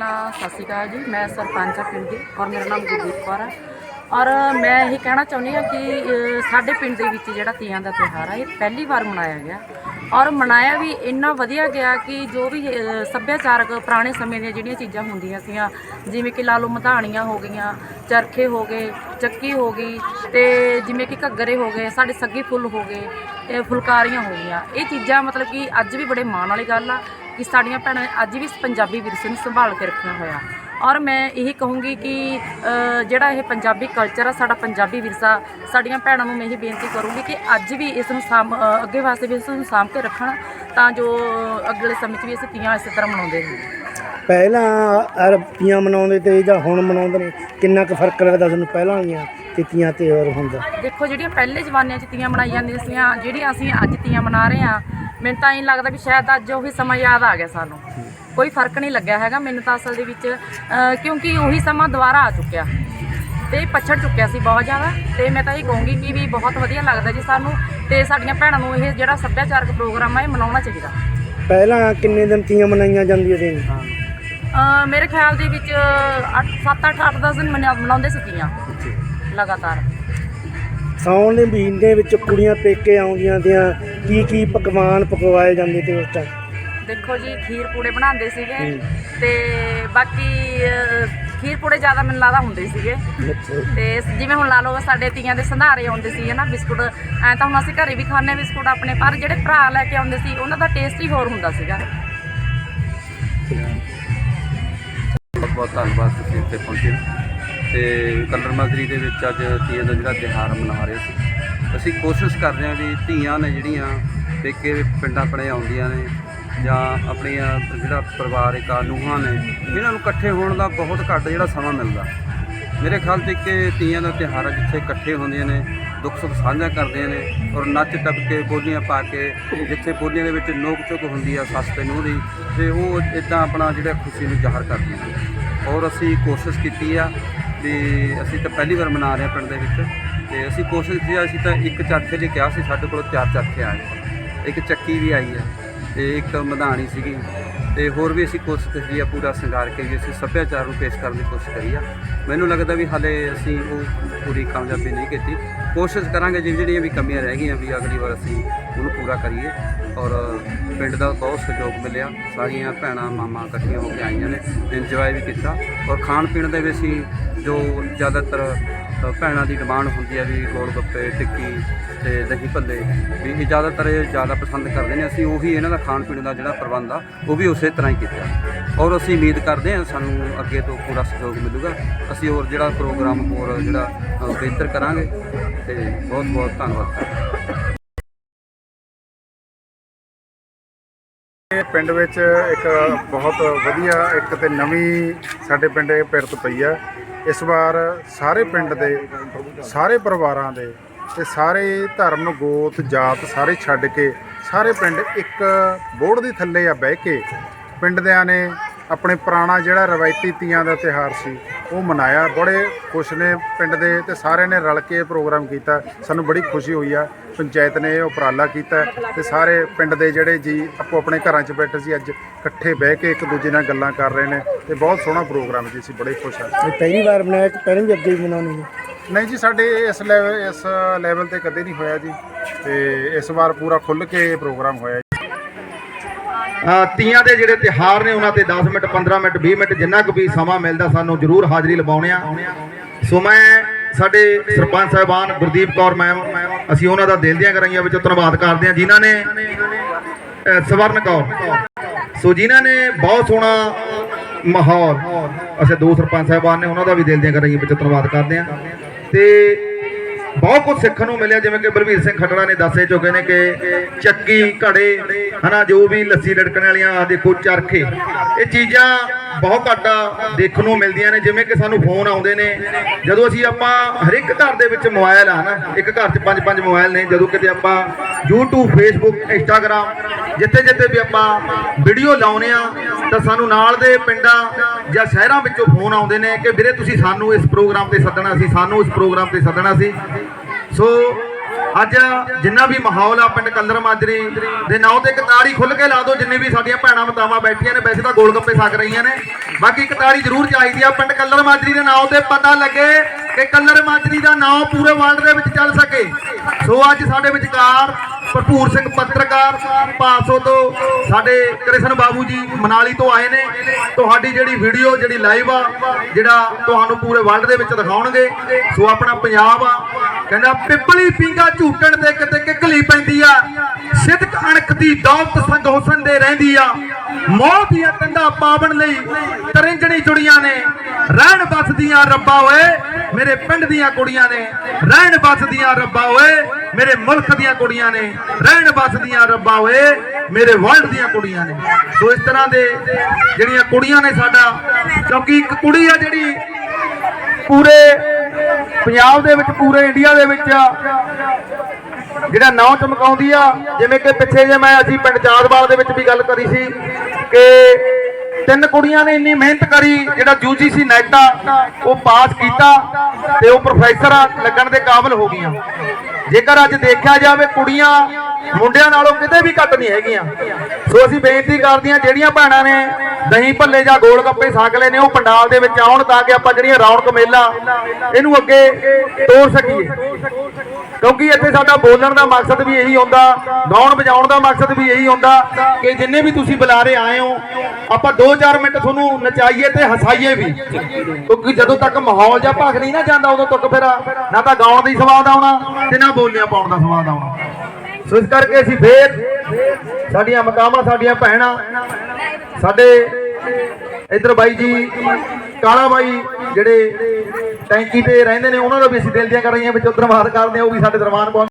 ਸਤਿ ਸ਼੍ਰੀ ਅਕਾਲ ਜੀ। ਮੈਂ ਸਰਪੰਚ ਹਾਂ ਪਿੰਡ ਦੀ ਔਰ ਮੇਰਾ ਨਾਮ ਗੁਰਦੀਪ ਕੌਰ ਹੈ ਔਰ ਮੈਂ ਇਹ ਕਹਿਣਾ ਚਾਹੁੰਦੀ ਹਾਂ ਕਿ ਸਾਡੇ ਪਿੰਡ ਦੇ ਵਿੱਚ ਜਿਹੜਾ ਤੀਆਂ ਦਾ ਤਿਉਹਾਰ ਆ, ਇਹ ਪਹਿਲੀ ਵਾਰ ਮਨਾਇਆ ਗਿਆ। ਔਰ ਮਨਾਇਆ ਵੀ ਇੰਨਾ ਵਧੀਆ ਗਿਆ ਕਿ ਜੋ ਵੀ ਸੱਭਿਆਚਾਰਕ ਪੁਰਾਣੇ ਸਮੇਂ ਦੀਆਂ ਜਿਹੜੀਆਂ ਚੀਜ਼ਾਂ ਹੁੰਦੀਆਂ ਸੀਗੀਆਂ ਜਿਵੇਂ ਕਿ ਲਾ ਲਓ ਮਧਾਣੀਆਂ ਹੋ ਗਈਆਂ, ਚਰਖੇ ਹੋ ਗਏ, ਚੱਕੀ ਹੋ ਗਈ ਤੇ ਜਿਵੇਂ ਕਿ ਘੱਗਰੇ ਹੋ ਗਏ, ਸਾਡੇ ਸੱਗੀ ਫੁੱਲ ਹੋ ਗਏ, ਇਹ ਫੁਲਕਾਰੀਆਂ ਹੋ ਗਈਆਂ। ਇਹ ਚੀਜ਼ਾਂ ਮਤਲਬ ਕਿ ਅੱਜ ਵੀ ਬੜੇ ਮਾਣ ਵਾਲੀ ਗੱਲ ਆ। ਕਿ ਸਾਡੀਆਂ ਭੈਣਾਂ ਨੇ ਅੱਜ ਵੀ ਇਸ ਪੰਜਾਬੀ ਵਿਰਸੇ ਨੂੰ ਸੰਭਾਲ ਕੇ ਰੱਖਿਆ ਹੋਇਆ। ਔਰ ਮੈਂ ਇਹੀ ਕਹੂੰਗੀ ਕਿ ਜਿਹੜਾ ਇਹ ਪੰਜਾਬੀ ਕਲਚਰ ਆ ਸਾਡਾ ਪੰਜਾਬੀ ਵਿਰਸਾ ਸਾਡੀਆਂ ਭੈਣਾਂ ਨੂੰ ਮੈਂ ਇਹ ਬੇਨਤੀ ਕਰੂੰਗੀ ਕਿ ਅੱਜ ਵੀ ਇਸ ਨੂੰ ਅ, ਅੱਗੇ ਵਾਸਤੇ ਵੀ ਇਸ ਨੂੰ ਸਾਂਭ ਕੇ ਰੱਖਣ ਤਾਂ ਜੋ ਅਗਲੇ ਸਮੇਂ 'ਚ ਵੀ ਅਸੀਂ ਤੀਆਂ ਇਸੇ ਤਰ੍ਹਾਂ ਮਨਾਉਂਦੇ ਹਾਂ ਪਹਿਲਾਂ ਅਰਬੀਆਂ ਮਨਾਉਂਦੇ ਤੇ ਜਾਂ ਹੁਣ ਮਨਾਉਂਦੇ ਨੇ ਕਿੰਨਾ ਕੁ ਫ਼ਰਕ ਲੱਗਦਾ ਤੁਹਾਨੂੰ ਪਹਿਲਾਂ ਵਾਲੀਆਂ ਤਿੱਤੀਆਂ ਤੇ ਹੋਰ ਹੁੰਦਾ? ਦੇਖੋ ਜਿਹੜੀਆਂ ਪਹਿਲੇ ਜ਼ਮਾਨਿਆਂ 'ਚ ਤੀਆਂ ਮਨਾਈ ਜਾਂਦੀਆਂ ਸੀਗੀਆਂ ਜਿਹੜੀਆਂ ਅਸੀਂ ਅੱਜ ਤੀਆਂ ਮਨਾ ਰਹੇ ਹਾਂ ਮੈਨੂੰ ਤਾਂ ਇਹ ਲੱਗਦਾ ਵੀ ਸ਼ਾਇਦ ਅੱਜ ਉਹੀ ਸਮਾਂ ਯਾਦ ਆ ਗਿਆ ਸਾਨੂੰ। ਕੋਈ ਫ਼ਰਕ ਨਹੀਂ ਲੱਗਿਆ ਹੈਗਾ ਮੈਨੂੰ ਤਾਂ ਅਸਲ ਦੇ ਵਿੱਚ ਕਿਉਂਕਿ ਉਹੀ ਸਮਾਂ ਦੁਬਾਰਾ ਆ ਚੁੱਕਿਆ। ਤੇ ਪਛੜ ਚੁੱਕਿਆ ਸੀ ਬਹੁਤ ਜ਼ਿਆਦਾ ਤੇ ਮੈਂ ਤਾਂ ਇਹ ਕਹੂੰਗੀ ਕਿ ਵੀ ਬਹੁਤ ਵਧੀਆ ਲੱਗਦਾ ਜੀ ਸਾਨੂੰ ਤੇ ਸਾਡੀਆਂ ਭੈਣਾਂ ਨੂੰ ਇਹ ਜਿਹੜਾ ਸੱਭਿਆਚਾਰਕ ਪ੍ਰੋਗਰਾਮ ਆ ਇਹ ਮਨਾਉਣਾ ਚਾਹੀਦਾ। ਪਹਿਲਾਂ ਕਿੰਨੇ ਦਿਨ ਤੀਆਂ ਮਨਾਈਆਂ ਜਾਂਦੀਆਂ ਸੀ? ਮੇਰੇ ਖਿਆਲ ਦੇ ਵਿੱਚ 7 8 8 10 ਦਿਨ ਮਨਾ- ਮਨਾਉਂਦੇ ਸੀ ਤੀਆਂ ਲਗਾਤਾਰ। ਸਾਉਣ ਦੇ ਮਹੀਨੇ ਵਿੱਚ ਕੁੜੀਆਂ ਪੇਕੇ ਆਉਂਦੀਆਂ ਤੀਆਂ ਕੀ ਕੀ ਪਕਵਾਨ ਪਕਵਾਏ ਜਾਂਦੇ ਤੇ ਉਸ ਟਾਈਮ ਦੇਖੋ ਜੀ ਖੀਰ ਪੂੜੇ ਬਣਾਉਂਦੇ ਸੀਗੇ ਤੇ ਬਾਕੀ ਖੀਰ ਪੂੜੇ ਜ਼ਿਆਦਾ ਮੈਨੂੰ ਲੱਗਦਾ ਹੁੰਦੇ ਸੀਗੇ। ਤੇ ਜਿਵੇਂ ਹੁਣ ਲਾ ਲਓ ਸਾਡੇ ਤੀਆਂ ਦੇ ਸੰਧਾਰੇ ਆਉਂਦੇ ਸੀ ਨਾ ਬਿਸਕੁਟ ਐ ਤਾਂ ਹੁਣ ਅਸੀਂ ਘਰੇ ਵੀ ਖਾਂਦੇ ਬਿਸਕੁਟ ਆਪਣੇ ਪਰ ਜਿਹੜੇ ਭਰਾ ਲੈ ਕੇ ਆਉਂਦੇ ਸੀ ਉਹਨਾਂ ਦਾ ਟੇਸਟ ਹੀ ਹੋਰ ਹੁੰਦਾ ਸੀਗਾ। ਬਹੁਤ ਬਹੁਤ ਧੰਨਵਾਦ ਤੁਸੀਂ ਇੱਥੇ ਪਹੁੰਚੇ। ਤੇ ਕਲਰ ਮਾਜਰੀ ਦੇ ਵਿੱਚ ਅੱਜ ਤੀਆਂ ਦਾ ਜਿਹੜਾ ਤਿਉਹਾਰ ਮਨਾ ਰਹੇ ਸੀ। ਅਸੀਂ ਕੋਸ਼ਿਸ਼ ਕਰਦੇ ਹਾਂ ਵੀ ਧੀਆਂ ਨੇ ਜਿਹੜੀਆਂ ਪੇਕੇ ਪਿੰਡਾਂ ਆਪਣੇ ਆਉਂਦੀਆਂ ਨੇ ਜਾਂ ਆਪਣੀਆਂ ਜਿਹੜਾ ਪਰਿਵਾਰਿਕ ਆ, ਨੂੰਹਾਂ ਨੇ, ਇਹਨਾਂ ਨੂੰ ਇਕੱਠੇ ਹੋਣ ਦਾ ਬਹੁਤ ਘੱਟ ਜਿਹੜਾ ਸਮਾਂ ਮਿਲਦਾ। ਮੇਰੇ ਖਿਆਲ ਤੇ ਕਿ ਤੀਆਂ ਦਾ ਤਿਉਹਾਰ ਆ ਜਿੱਥੇ ਇਕੱਠੇ ਹੁੰਦੀਆਂ ਨੇ, ਦੁੱਖ ਸੁੱਖ ਸਾਂਝਾ ਕਰਦੀਆਂ ਨੇ ਔਰ ਨੱਚ ਟੱਪ ਕੇ ਬੋਲੀਆਂ ਪਾ ਕੇ ਜਿੱਥੇ ਬੋਲੀਆਂ ਦੇ ਵਿੱਚ ਨੋਕ ਚੁੱਕ ਹੁੰਦੀ ਆ, ਸੱਸ ਤੇ ਨੂੰਹ ਦੀ, ਤੇ ਉਹ ਇਦਾਂ ਆਪਣਾ ਜਿਹੜਾ ਖੁਸ਼ੀ ਨੂੰ ਜ਼ਾਹਰ ਕਰਦੀਆਂ ਨੇ। ਔਰ ਅਸੀਂ ਕੋਸ਼ਿਸ਼ ਕੀਤੀ ਆ ਵੀ ਅਸੀਂ ਤਾਂ ਪਹਿਲੀ ਵਾਰ ਮਨਾ ਰਹੇ ਹਾਂ ਪਿੰਡ ਦੇ ਵਿੱਚ। ਤੇ ਅਸੀਂ ਕੋਸ਼ਿਸ਼ ਕੀਤੀ ਅਸੀਂ ਤਾਂ ਇੱਕ ਚਰਖੇ ਲਈ ਕਿਹਾ ਸੀ, ਸਾਡੇ ਕੋਲ ਚਾਰ ਚਰਖੇ ਆਏ ਇੱਕ ਚੱਕੀ ਵੀ ਆਈ ਹੈ ਤੇ ਇੱਕ ਮਧਾਣੀ ਸੀਗੀ। ਤੇ ਹੋਰ ਵੀ ਅਸੀਂ ਕੋਸ਼ਿਸ਼ ਕੀਤੀ ਆ ਪੂਰਾ ਸ਼ਿੰਗਾਰ ਕੇ ਵੀ ਅਸੀਂ ਸੱਭਿਆਚਾਰ ਨੂੰ ਪੇਸ਼ ਕਰਨ ਦੀ ਕੋਸ਼ਿਸ਼ ਕਰੀ ਆ। ਮੈਨੂੰ ਲੱਗਦਾ ਵੀ ਹਾਲੇ ਅਸੀਂ ਉਹ ਪੂਰੀ ਕਾਮਯਾਬੀ ਨਹੀਂ ਕੀਤੀ। ਕੋਸ਼ਿਸ਼ ਕਰਾਂਗੇ ਜਿਹੜੀ ਜਿਹੜੀਆਂ ਵੀ ਕਮੀਆਂ ਰਹਿ ਗਈਆਂ ਵੀ ਅਗਲੀ ਵਾਰ ਅਸੀਂ ਉਹਨੂੰ ਪੂਰਾ ਕਰੀਏ। ਔਰ ਪਿੰਡ ਦਾ ਬਹੁਤ ਸਹਿਯੋਗ ਮਿਲਿਆ। ਸਾਰੀਆਂ ਭੈਣਾਂ, ਮਾਮਾ ਇਕੱਠੀਆਂ ਹੋ ਕੇ ਆਈਆਂ ਨੇ। ਇੰਜੋਏ ਵੀ ਕੀਤਾ। ਔਰ ਖਾਣ ਪੀਣ ਦੇ ਵਿੱਚ ਅਸੀਂ ਜੋ ਜ਼ਿਆਦਾਤਰ ਭੈਣਾਂ ਦੀ ਡਿਮਾਂਡ ਹੁੰਦੀ ਹੈ ਵੀ ਗੋਲ ਗੱਪੇ, ਟਿੱਕੀ ਤੇ ਦਹੀਂ ਭੱਲੇ ਵੀ ਇਹ ਜ਼ਿਆਦਾਤਰ ਇਹ ਜ਼ਿਆਦਾ ਪਸੰਦ ਕਰਦੇ ਨੇ। ਅਸੀਂ ਉਹੀ ਇਹਨਾਂ ਦਾ ਖਾਣ ਪੀਣ ਦਾ ਜਿਹੜਾ ਪ੍ਰਬੰਧ ਆ, ਉਹ ਵੀ ਉਸੇ ਤਰ੍ਹਾਂ ਹੀ ਕੀਤਾ। ਔਰ ਅਸੀਂ ਉਮੀਦ ਕਰਦੇ ਹਾਂ ਸਾਨੂੰ ਅੱਗੇ ਤੋਂ ਪੂਰਾ ਸਹਿਯੋਗ ਮਿਲੂਗਾ। ਅਸੀਂ ਹੋਰ ਜਿਹੜਾ ਪ੍ਰੋਗਰਾਮ ਹੋਰ ਜਿਹੜਾ ਬਿਹਤਰ ਕਰਾਂਗੇ ਤੇ ਬਹੁਤ ਬਹੁਤ ਧੰਨਵਾਦ ਪਿੰਡ ਵਿੱਚ ਇੱਕ ਬਹੁਤ ਵਧੀਆ ਇੱਕ ਤੇ ਨਵੀਂ ਸਾਡੇ ਪਿੰਡ ਇਹ ਪਿਰਤ ਪਈ ਆ। ਇਸ ਵਾਰ ਸਾਰੇ ਪਿੰਡ ਦੇ, ਸਾਰੇ ਪਰਿਵਾਰਾਂ ਦੇ ਤੇ ਸਾਰੇ ਧਰਮ ਗੋਤ, ਜਾਤ ਸਾਰੇ ਛੱਡ ਕੇ ਸਾਰੇ ਪਿੰਡ ਇੱਕ ਬੋੜ ਦੇ ਥੱਲੇ ਆ ਬਹਿ ਕੇ ਪਿੰਡ ਦਿਆਂ ਨੇ ਆਪਣੇ ਪੁਰਾਣਾ ਜਿਹੜਾ ਰਵਾਇਤੀ ਤੀਆਂ ਦਾ ਤਿਹਾਰ ਸੀ ਉਹ ਮਨਾਇਆ ਬੜੇ ਖੁਸ਼ ਨੇ ਪਿੰਡ ਦੇ ਤੇ ਸਾਰਿਆਂ ਨੇ ਰਲ ਕੇ ਇਹ ਪ੍ਰੋਗਰਾਮ ਕੀਤਾ। ਸਾਨੂੰ ਬੜੀ ਖੁਸ਼ੀ ਹੋਈ ਆ ਪੰਚਾਇਤ ਨੇ ਇਹ ਉਪਰਾਲਾ ਕੀਤਾ ਤੇ ਸਾਰੇ ਪਿੰਡ ਦੇ ਜਿਹੜੇ ਜੀ ਆਪੋ ਆਪਣੇ ਘਰਾਂ 'ਚ ਬੈਠੇ ਸੀ ਅੱਜ ਇਕੱਠੇ ਬਹਿ ਕੇ ਇੱਕ ਦੂਜੇ ਨਾਲ ਗੱਲਾਂ ਕਰ ਰਹੇ ਨੇ ਤੇ ਬਹੁਤ ਸੋਹਣਾ ਪ੍ਰੋਗਰਾਮ ਜੀ ਅਸੀਂ ਬੜੇ ਖੁਸ਼ ਹਾਂ। ਇਹ ਪਹਿਲੀ ਵਾਰ ਬਣਾਇਆ ਕਿ ਪਹਿਲਾਂ ਵੀ ਅੱਗੇ ਵੀ ਮਨਾਉਣੀ ਹੈ ਨਹੀਂ ਜੀ ਸਾਡੇ ਇਸ ਲੈਵਲ ਇਸ ਲੈਵਲ ਤੇ ਕਦੇ ਨਹੀਂ ਹੋਇਆ ਜੀ ਤੇ ਇਸ ਵਾਰ ਪੂਰਾ ਖੁੱਲ ਕੇ ਇਹ ਪ੍ਰੋਗਰਾਮ ਹੋਇਆ ਤੀਆਂ ਦੇ ਜਿਹੜੇ ਤਿਹਾਰ ਨੇ, ਉਹਨਾਂ ਤੇ 10 ਮਿੰਟ 15 ਮਿੰਟ 20 ਮਿੰਟ ਜਿੰਨਾ ਕੁ ਵੀ ਸਮਾਂ ਮਿਲਦਾ, ਸਾਨੂੰ ਜ਼ਰੂਰ ਹਾਜ਼ਰੀ ਲਵਾਉਣੇ ਆ। ਸੋ ਮੈਂ ਸਾਡੇ ਸਰਪੰਚ ਸਾਹਿਬਾਨ ਗੁਰਦੀਪ ਕੌਰ ਮੈਮ, ਅਸੀਂ ਉਹਨਾਂ ਦਾ ਦਿਲ ਦੀਆਂ ਗਰਾਈਆਂ ਵਿੱਚੋਂ ਧੰਨਵਾਦ ਕਰਦੇ ਹਾਂ। ਜਿਨ੍ਹਾਂ ਨੇ ਸਵਰਨ ਕੌਰ। ਸੋ ਜਿਨ੍ਹਾਂ ਨੇ ਬਹੁਤ ਸੋਹਣਾ ਮਾਹੌਲ ਅਸੀਂ ਦੋ ਸਰਪੰਚ ਸਾਹਿਬਾਨ ਨੇ, ਉਹਨਾਂ ਦਾ ਵੀ ਦਿਲ ਦੀਆਂ ਗਰਾਈਆਂ ਵਿੱਚੋਂ ਧੰਨਵਾਦ ਕਰਦੇ ਹਾਂ। ਤੇ ਬਹੁਤ ਕੁਝ ਸਿੱਖਣ ਨੂੰ ਮਿਲਿਆ, ਜਿਵੇਂ ਕਿ ਬਲਵੀਰ ਸਿੰਘ ਖਟੜਾ ਨੇ ਦੱਸੇ ਚੁੱਕੇ ਨੇ ਕਿ ਚੱਕੀ, ਘੜੇ, ਹਨਾ, ਜੋ ਵੀ ਲੱਸੀ ਲੜਕਣ ਵਾਲੀਆਂ ਆਹ ਦੇਖੋ, ਚਰਖੇ, ਇਹ ਚੀਜ਼ਾਂ ਬਹੁਤ ਘੱਟ ਦੇਖਣ ਨੂੰ ਮਿਲਦੀਆਂ ਨੇ, ਜਿਵੇਂ ਕਿ ਸਾਨੂੰ ਫੋਨ ਆਉਂਦੇ ਨੇ। ਜਦੋਂ ਅਸੀਂ ਆਪਾਂ ਹਰ ਇੱਕ ਘਰ ਦੇ ਵਿੱਚ ਮੋਬਾਈਲ ਆ ਨਾ, ਇੱਕ ਘਰ 'ਚ ਪੰਜ ਪੰਜ ਮੋਬਾਈਲ ਨੇ, ਜਦੋਂ ਕਿਤੇ ਆਪਾਂ YouTube, Facebook, Instagram ਜਿੱਥੇ ਜਿੱਥੇ ਵੀ ਆਪਾਂ ਵੀਡੀਓ ਲਾਉਨੇ ਆ, ਤਾਂ ਸਾਨੂੰ ਨਾਲ ਦੇ ਪਿੰਡਾਂ ਜਾਂ ਸ਼ਹਿਰਾਂ ਵਿੱਚੋਂ ਫੋਨ ਆਉਂਦੇ ਨੇ ਕਿ ਵੀਰੇ ਤੁਸੀਂ ਸਾਨੂੰ ਇਸ ਪ੍ਰੋਗਰਾਮ ਤੇ ਸੱਦਣਾ ਸੀ, ਸਾਨੂੰ ਇਸ ਪ੍ਰੋਗਰਾਮ ਤੇ ਸੱਦਣਾ ਸੀ। ਸੋ ਅੱਜ ਜਿੰਨਾ ਵੀ ਮਾਹੌਲ ਆ ਪਿੰਡ ਕੱਲਰ ਮਾਜਰੀ ਦੇ ਨਾਂ ਤੇ ਇੱਕ ਤਾੜੀ ਖੁੱਲ ਕੇ ਲਾ ਦਿਓ, ਜਿੰਨੇ ਵੀ ਸਾਡੀਆਂ ਭੈਣਾਂ ਮਤਾਵਾਂ ਬੈਠੀਆਂ ਨੇ, ਵੈਸੇ ਤਾਂ ਗੋਲ ਗੱਪੇ ਛਕ ਰਹੀਆਂ ਨੇ। ਬਾਕੀ ਇੱਕ ਤਾੜੀ ਜ਼ਰੂਰ ਚਾਹੀਦੀ ਆ, ਪਿੰਡ ਕੱਲਰ ਮਾਜਰੀ ਦੇ ਨਾਂ ਤੇ ਪਤਾ ਲੱਗੇ ਕਿ ਕੱਲਰ ਮਾਜਰੀ ਦਾ ਨਾਂ ਪੂਰੇ ਵਰਲਡ ਦੇ ਵਿੱਚ ਚੱਲ ਸਕੇ। ਸੋ ਅੱਜ ਸਾਡੇ ਵਿਚਕਾਰ ਭਰਪੂਰ ਸਿੰਘ ਪੱਤਰਕਾਰ ਪਾਸੋ ਤੋਂ ਸਾਡੇ ਕ੍ਰਿਸ਼ਨ ਬਾਬੂ ਜੀ ਮਨਾਲੀ ਤੋਂ ਆਏ ਨੇ। ਤੁਹਾਡੀ ਜਿਹੜੀ ਵੀਡੀਓ ਜਿਹੜੀ ਲਾਈਵ ਆ, ਜਿਹੜਾ ਤੁਹਾਨੂੰ ਪੂਰੇ ਵਰਲਡ ਦੇ ਵਿੱਚ ਦਿਖਾਉਣਗੇ, ਸੋ ਆਪਣਾ ਪੰਜਾਬ ਆ। ਕਹਿੰਦਾ, ਪਿੱਪਲੀ ਪਿੰਗਾ ਝੂਟਣ ਤੇ ਕਿਤੇ ਕਿਕਲੀ ਪੈਂਦੀ ਆ। ਸਿਦਕ ਅਣਖ ਦੀ ਦੌਲਤ ਸੰਗ ਹੁਸਨ ਦੇ ਰਹਿੰਦੀ ਆ। ਮੋਹ ਦੀਆਂ ਤੰਦਾ ਪਾਵਣ ਲਈ ਤਰਿੰਜਣੀ ਜੁੜੀਆਂ ਨੇ। ਰਹਿਣ ਬਸਦੀਆਂ ਰੱਬਾ ਓਏ, ਮੇਰੇ ਪਿੰਡ ਦੀਆਂ ਕੁੜੀਆਂ ਨੇ। ਰਹਿਣ ਬਸਦੀਆਂ ਰੱਬਾ ਓਏ, ਮੇਰੇ ਮੁਲਕ ਦੀਆਂ ਕੁੜੀਆਂ ਨੇ। ਰਹਿਣ ਬਸਦੀਆਂ ਰੱਬਾ ਓਏ, ਮੇਰੇ ਵਰਲਡ ਦੀਆਂ ਕੁੜੀਆਂ ਨੇ। ਸੋ ਇਸ ਤਰ੍ਹਾਂ ਦੇ ਜਿਹੜੀਆਂ ਕੁੜੀਆਂ ਨੇ ਸਾਡਾ, ਕਿਉਂਕਿ ਇੱਕ ਕੁੜੀ ਆ ਜਿਹੜੀ ਪੂਰੇ ਪੰਜਾਬ ਦੇ ਵਿੱਚ, ਪੂਰੇ ਇੰਡੀਆ ਦੇ ਵਿੱਚ ਜਿਹੜਾ ਨਾਂ ਚਮਕਾਉਂਦੀ ਆ, ਜਿਵੇਂ ਕਿ ਪਿੱਛੇ ਜੇ ਮੈਂ ਅਸੀਂ ਪਿੰਡ ਚਾਦਵਾਲ ਦੇ ਵਿੱਚ ਵੀ ਗੱਲ ਕਰੀ ਸੀ ਕਿ ਤਿੰਨ ਕੁੜੀਆਂ ਨੇ ਇੰਨੀ ਮਿਹਨਤ ਕਰੀ, ਜਿਹੜਾ ਯੂਜੀਸੀ ਨੈਟ ਆ, ਉਹ ਪਾਸ ਕੀਤਾ ਤੇ ਉਹ ਪ੍ਰੋਫੈਸਰ ਲੱਗਣ ਦੇ ਕਾਬਿਲ ਹੋ ਗਈਆਂ। ਜੇਕਰ ਅੱਜ ਦੇਖਿਆ ਜਾਵੇ, ਕੁੜੀਆਂ ਮੁੰਡਿਆਂ ਨਾਲੋਂ ਕਿਤੇ ਵੀ ਘੱਟ ਨਹੀਂ ਹੈਗੀਆਂ। ਸੋ ਅਸੀਂ ਬੇਨਤੀ ਕਰਦੇ ਹਾਂ, ਜਿਹੜੀਆਂ ਭੈਣਾਂ ਨੇ ਦਹੀਂ ਭੱਲੇ ਜਾਂ ਗੋਲ ਗੱਪੇ ਸਾਗਲੇ ਨੇ, ਉਹ ਪੰਡਾਲ ਦੇ ਵਿੱਚ ਆਉਣ ਤਾਂ ਕਿ ਆਪਾਂ ਜਿਹੜੀਆਂ ਰੌਣਕ ਮੇਲਾ, ਇਹਨੂੰ ਅੱਗੇ ਤੋਰ ਸਕੀਏ। ਕਿਉਂਕਿ ਇੱਥੇ ਸਾਡਾ ਬੋਲਣ ਦਾ ਮਕਸਦ ਵੀ ਇਹੀ ਹੁੰਦਾ, ਗਾਉਣ ਵਜਾਉਣ ਦਾ ਮਕਸਦ ਵੀ ਇਹੀ ਹੁੰਦਾ ਕਿ ਜਿੰਨੇ ਵੀ ਤੁਸੀਂ ਬੁਲਾਰੇ ਆਏ ਹੋ, ਆਪਾਂ ਦੋ 2-4 ਮਿੰਟ ਤੁਹਾਨੂੰ ਨਚਾਈਏ ਤੇ ਹਸਾਈਏ ਵੀ। ਕਿਉਂਕਿ ਜਦੋਂ ਤੱਕ ਮਾਹੌਲ ਜਾਂ ਭਖ ਨਹੀਂ ਨਾ ਜਾਂਦਾ, ਉਦੋਂ ਤੱਕ ਫਿਰ ਨਾ ਤਾਂ ਗਾਉਣ ਦਾ ਸਵਾਦ ਆਉਣਾ ਤੇ ਨਾ ਬੋਲੀਆਂ ਪਾਉਣ ਦਾ ਸਵਾਦ ਆਉਣਾ। ਸੋ ਇਸ ਕਰਕੇ ਅਸੀਂ ਫੇਰ ਸਾਡੀਆਂ ਮਕਾਮਾਂ ਸਾਡੀਆਂ ਭੈਣਾਂ, ਸਾਡੇ ਇਧਰ ਬਾਈ ਜੀ, ਕਾਲਾ ਬਾਈ ਜਿਹੜੇ ਟੈਂਕੀ ਤੇ ਰਹਿੰਦੇ ਨੇ, ਉਹਨਾਂ ਦਾ ਵੀ ਅਸੀਂ ਦਿਲ ਦੀਆਂ ਕਰ ਰਹੀਆਂ ਵਿੱਚ ਦਰਬਾਰ ਕਰਦੇ ਹਾਂ, ਉਹ ਵੀ ਸਾਡੇ ਦਰਬਾਰ ਪਹੁੰਚ